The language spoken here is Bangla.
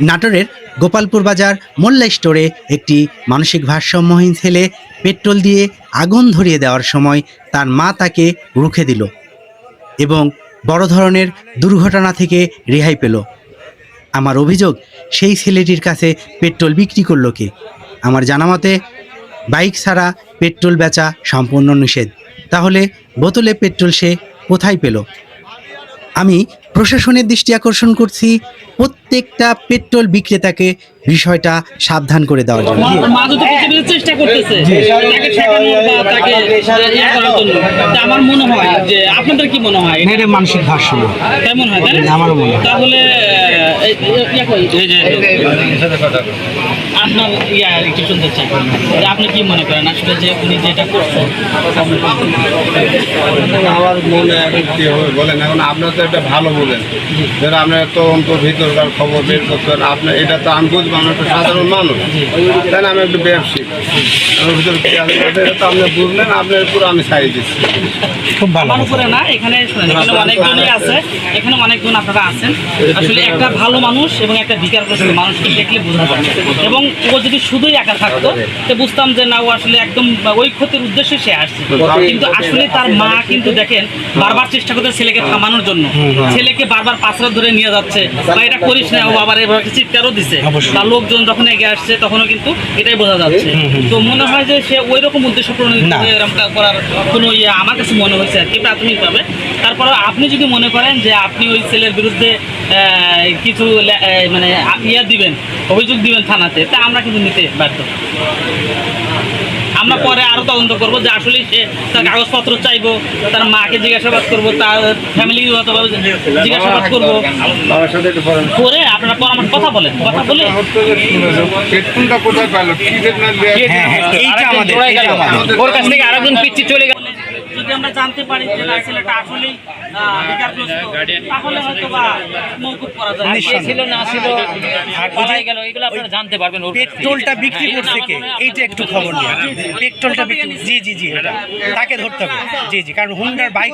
নাটোরের গোপালপুর বাজার মোল্লা স্টোরে একটি মানসিক ভারসাম্যহীন ছেলে পেট্রোল দিয়ে আগুন ধরিয়ে দেওয়ার সময় তার মা তাকে রুখে দিল এবং বড় ধরনের দুর্ঘটনা থেকে রেহাই পেল। আমার অভিযোগ, সেই ছেলেটির কাছে পেট্রোল বিক্রি করল কে? আমার জানা মতে, বাইক ছাড়া পেট্রোল বেচা সম্পূর্ণ নিষেধ। তাহলে বোতলে পেট্রোল সে কোথায় পেল? আমি প্রশাসনের দৃষ্টি আকর্ষণ করছি প্রত্যেকটা পেট্রোল বিক্রেতাকে বিষয়টা সাবধান করে দেওয়ার জন্য। চেষ্টা করতেছে। ইয়ে তা আমার মনে হয় যে আপনাদের কি মনে হয়? এটা মানসিক ভারসাম্য। কেমন হয় তাই মনে হয়। তাহলে আহ, এই- এই- কই, এই যে আপনার ইয়া একটু শুনতে চাই। আপনি কি মনে করেন? আসলে যে উনি যেটা করছেন আমার মনে কি হবে বলেন এখন আপনার তো একটা ভালো বলেন। যেটা আপনার তদন্ত ভিতরকার খবর বের করতে পারেন আপনার এটা তো আমি বুঝব আমি একটা সাধারণ মানুষ। তাই না আমি একটু ব্যবসায়িক আমার ভিতরে কি আছে? এটা তো আপনি বুঝলেন আপনার পুরো আমি সারিয়ে দিচ্ছি। খুব ভালো না এখানে অনেকজনই আছে। এখানে অনেকজন আপনারা আছেন। আসলে একটা ভালো মানুষ এবং একটা বিকারগ্রস্ত মানুষকে দেখলে বোঝা যায়। এবং ও যদি শুধুই একা থাকতো তো বুঝতাম যে না ও আসলে একদম ওই ক্ষতির উদ্দেশ্যে সে আসছে। কিন্তু আসলে তার মা কিন্তু দেখেন বারবার চেষ্টা করতে ছেলেকে থামানোর জন্য। ছেলেকে বারবার পাঁচরা ধরে নিয়ে যাচ্ছে বা এটা করিস না ও আবার একটা চিৎকারও দিছে। অবশ্যই। তার লোকজন যখন এগিয়ে আসছে তখনও কিন্তু এটাই বোঝা যাচ্ছে। তো মনে হয় যে সে ওই রকম উদ্দেশ্য প্রণোদিত করার কোনো ইয়ে আমার কাছে মনে হয়েছে আর কি প্রাথমিকভাবে। তারপরে আপনি যদি মনে করেন যে আপনি ওই ছেলের বিরুদ্ধে কিছু মানে ইয়া দিবেন অভিযোগ দিবেন থানাতে তা আমরা কিন্তু নিতে বাধ্য। আমরা পরে আরও তদন্ত করব যে আসলে সে তার কাগজপত্র চাইব তার মাকে জিজ্ঞাসাবাদ করব তার ফ্যামিলি জিজ্ঞাসাবাদ করব। করে আপনারা পরামর্শ কথা বলেন কথা বলে কোথায় পেল কি হ্যাঁ হ্যাঁ আমাদের ওর কাছ থেকে আরেকজন পিচ্ছি চলে গেল। যদি আমরা জানতে পারি যে না ছেলেটা আসলেই বিকারগ্রস্ত, তাহলে হয়তো বা মৌকুব করা যায়। ছিল না ছিল পালাই গেল এগুলো আপনারা জানতে পারবেন থেকে। পেট্রোলটা বিক্রি করছে কে? এইটা একটু খবর নিয়ে। পেট্রোলটা বিক্রি জি জি জি এটা। তাকে ধরতে হবে। জি জি কারণ হুন্ডার বাইক